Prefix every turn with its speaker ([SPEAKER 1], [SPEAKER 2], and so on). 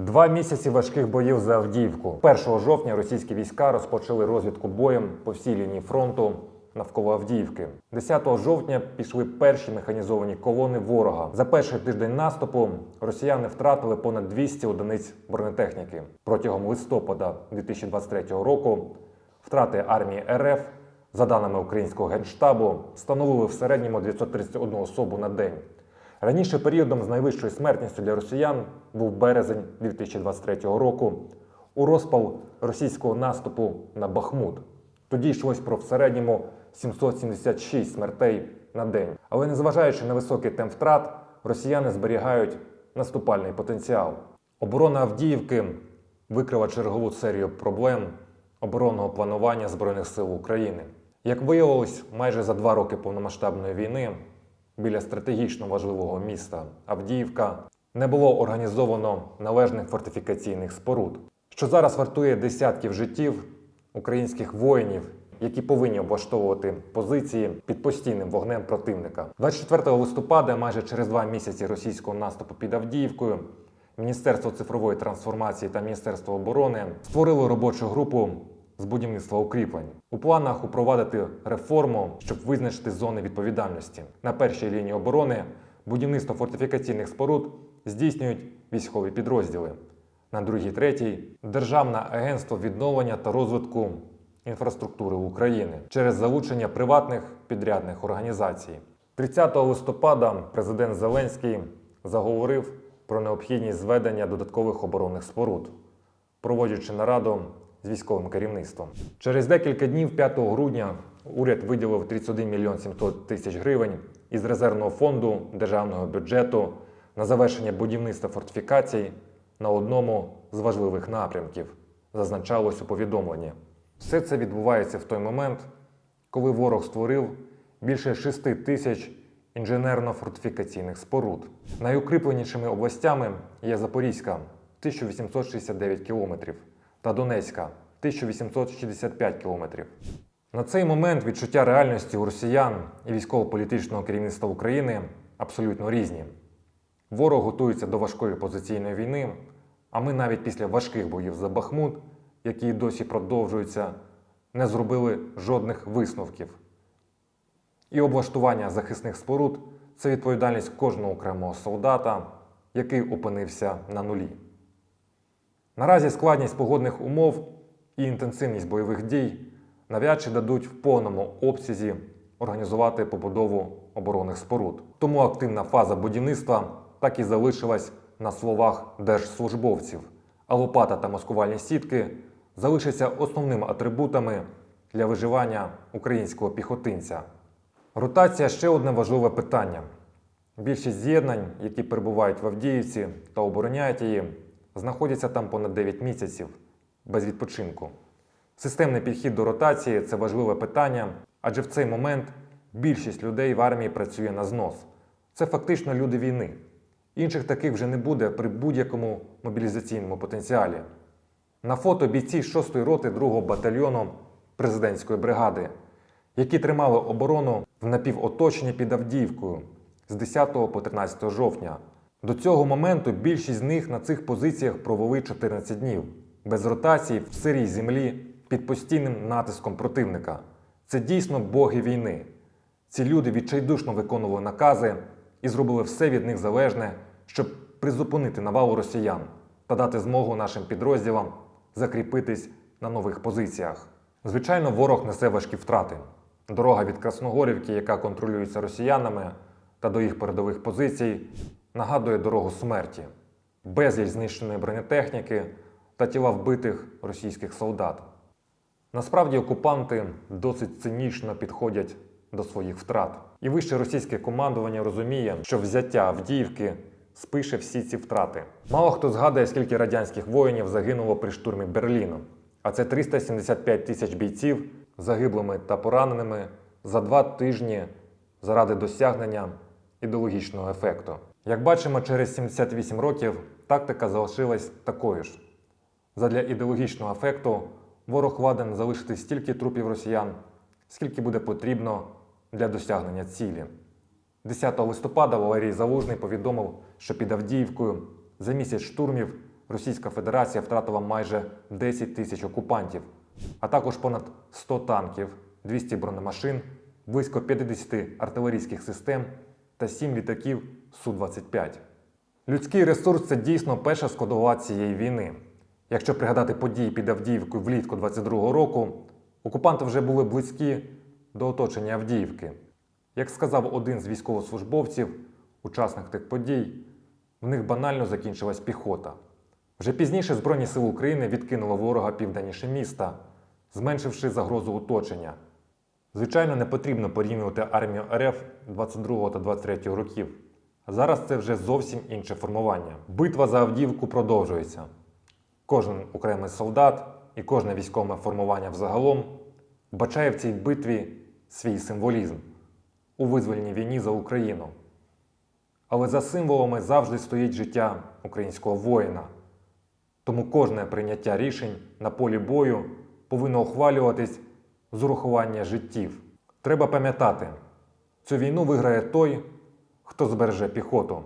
[SPEAKER 1] Два місяці важких боїв за Авдіївку. 1 жовтня російські війська розпочали розвідку боєм по всій лінії фронту навколо Авдіївки. 10 жовтня пішли перші механізовані колони ворога. За перший тиждень наступу росіяни втратили понад 200 одиниць бронетехніки. Протягом листопада 2023 року втрати армії РФ, за даними українського генштабу, становили в середньому 931 особу на день. Раніше періодом з найвищою смертністю для росіян був березень 2023 року у розпал російського наступу на Бахмут. Тоді йшлось про в середньому 776 смертей на день. Але незважаючи на високий темп втрат, росіяни зберігають наступальний потенціал. Оборона Авдіївки викрила чергову серію проблем оборонного планування Збройних сил України. Як виявилось, майже за два роки повномасштабної війни біля стратегічно важливого міста Авдіївка не було організовано належних фортифікаційних споруд, що зараз вартує десятків життів українських воїнів, які повинні облаштовувати позиції під постійним вогнем противника. 24 листопада, майже через два місяці російського наступу під Авдіївкою, Міністерство цифрової трансформації та Міністерство оборони створили робочу групу з будівництва укріплень. У планах упровадити реформу, щоб визначити зони відповідальності. На першій лінії оборони будівництво фортифікаційних споруд здійснюють військові підрозділи. На другій, третій Державне агентство відновлення та розвитку інфраструктури України через залучення приватних підрядних організацій. 30 листопада президент Зеленський заговорив про необхідність зведення додаткових оборонних споруд проводячи нараду з військовим керівництвом. Через декілька днів, 5 грудня, уряд виділив 31 мільйон 700 тисяч гривень із резервного фонду державного бюджету на завершення будівництва фортифікацій на одному з важливих напрямків, зазначалось у повідомленні. Все це відбувається в той момент, коли ворог створив більше 6 тисяч інженерно-фортифікаційних споруд. Найукріпленішими областями є Запорізька 1869 кілометрів та Донецька 1865 кілометрів. На цей момент відчуття реальності у росіян і військово-політичного керівництва України абсолютно різні. Ворог готується до важкої позиційної війни, а ми навіть після важких боїв за Бахмут, які досі продовжуються, не зробили жодних висновків. І облаштування захисних споруд це відповідальність кожного окремого солдата, який опинився на нулі. Наразі складність погодних умов і інтенсивність бойових дій навряд дадуть в повному обсязі організувати побудову оборонних споруд. Тому активна фаза будівництва так і залишилась на словах держслужбовців, а лопата та маскувальні сітки залишаться основними атрибутами для виживання українського піхотинця. Ротація ще одне важливе питання. Більшість з'єднань, які перебувають в Авдіївці та обороняють її, знаходяться там понад 9 місяців без відпочинку. Системний підхід до ротації це важливе питання, адже в цей момент більшість людей в армії працює на знос. Це фактично люди війни. Інших таких вже не буде при будь-якому мобілізаційному потенціалі. На фото бійці 6-ї роти 2-го батальйону президентської бригади, які тримали оборону в напівоточенні під Авдіївкою з 10 по 13 жовтня. До цього моменту більшість з них на цих позиціях провели 14 днів без ротації в сирій землі під постійним натиском противника. Це дійсно боги війни. Ці люди відчайдушно виконували накази і зробили все від них залежне, щоб призупинити навалу росіян та дати змогу нашим підрозділам закріпитись на нових позиціях. Звичайно, ворог несе важкі втрати. Дорога від Красногорівки, яка контролюється росіянами, та до їх передових позицій, нагадує дорогу смерті, безліч знищеної бронетехніки та тіла вбитих російських солдат. Насправді окупанти досить цинічно підходять до своїх втрат. І вище російське командування розуміє, що взяття Авдіївки спише всі ці втрати. Мало хто згадує, скільки радянських воїнів загинуло при штурмі Берліну. А це 375 тисяч бійців загиблими та пораненими за два тижні заради досягнення ідеологічного ефекту. Як бачимо, через 78 років тактика залишилась такою ж. Задля ідеологічного ефекту ворог ладен залишити стільки трупів росіян, скільки буде потрібно для досягнення цілі. 10 листопада Валерій Залужний повідомив, що під Авдіївкою за місяць штурмів Російська Федерація втратила майже 10 тисяч окупантів, а також понад 100 танків, 200 бронемашин, близько 50 артилерійських систем та 7 літаків Су-25. Людський ресурс це дійсно перша складова цієї війни. Якщо пригадати події під Авдіївкою влітку 22-го року, окупанти вже були близькі до оточення Авдіївки. Як сказав один з військовослужбовців, учасник тих подій, в них банально закінчилась піхота. Вже пізніше Збройні сили України відкинули ворога південніше міста, зменшивши загрозу оточення. Звичайно, не потрібно порівнювати армію РФ 22 та 23 років. Зараз це вже зовсім інше формування. Битва за Авдіївку продовжується. Кожен окремий солдат і кожне військове формування взагалом бачає в цій битві свій символізм у визвольній війні за Україну. Але за символами завжди стоїть життя українського воїна. Тому кожне прийняття рішень на полі бою повинно ухвалюватись з урахування життів. Треба пам'ятати, цю війну виграє той, хто збереже піхоту.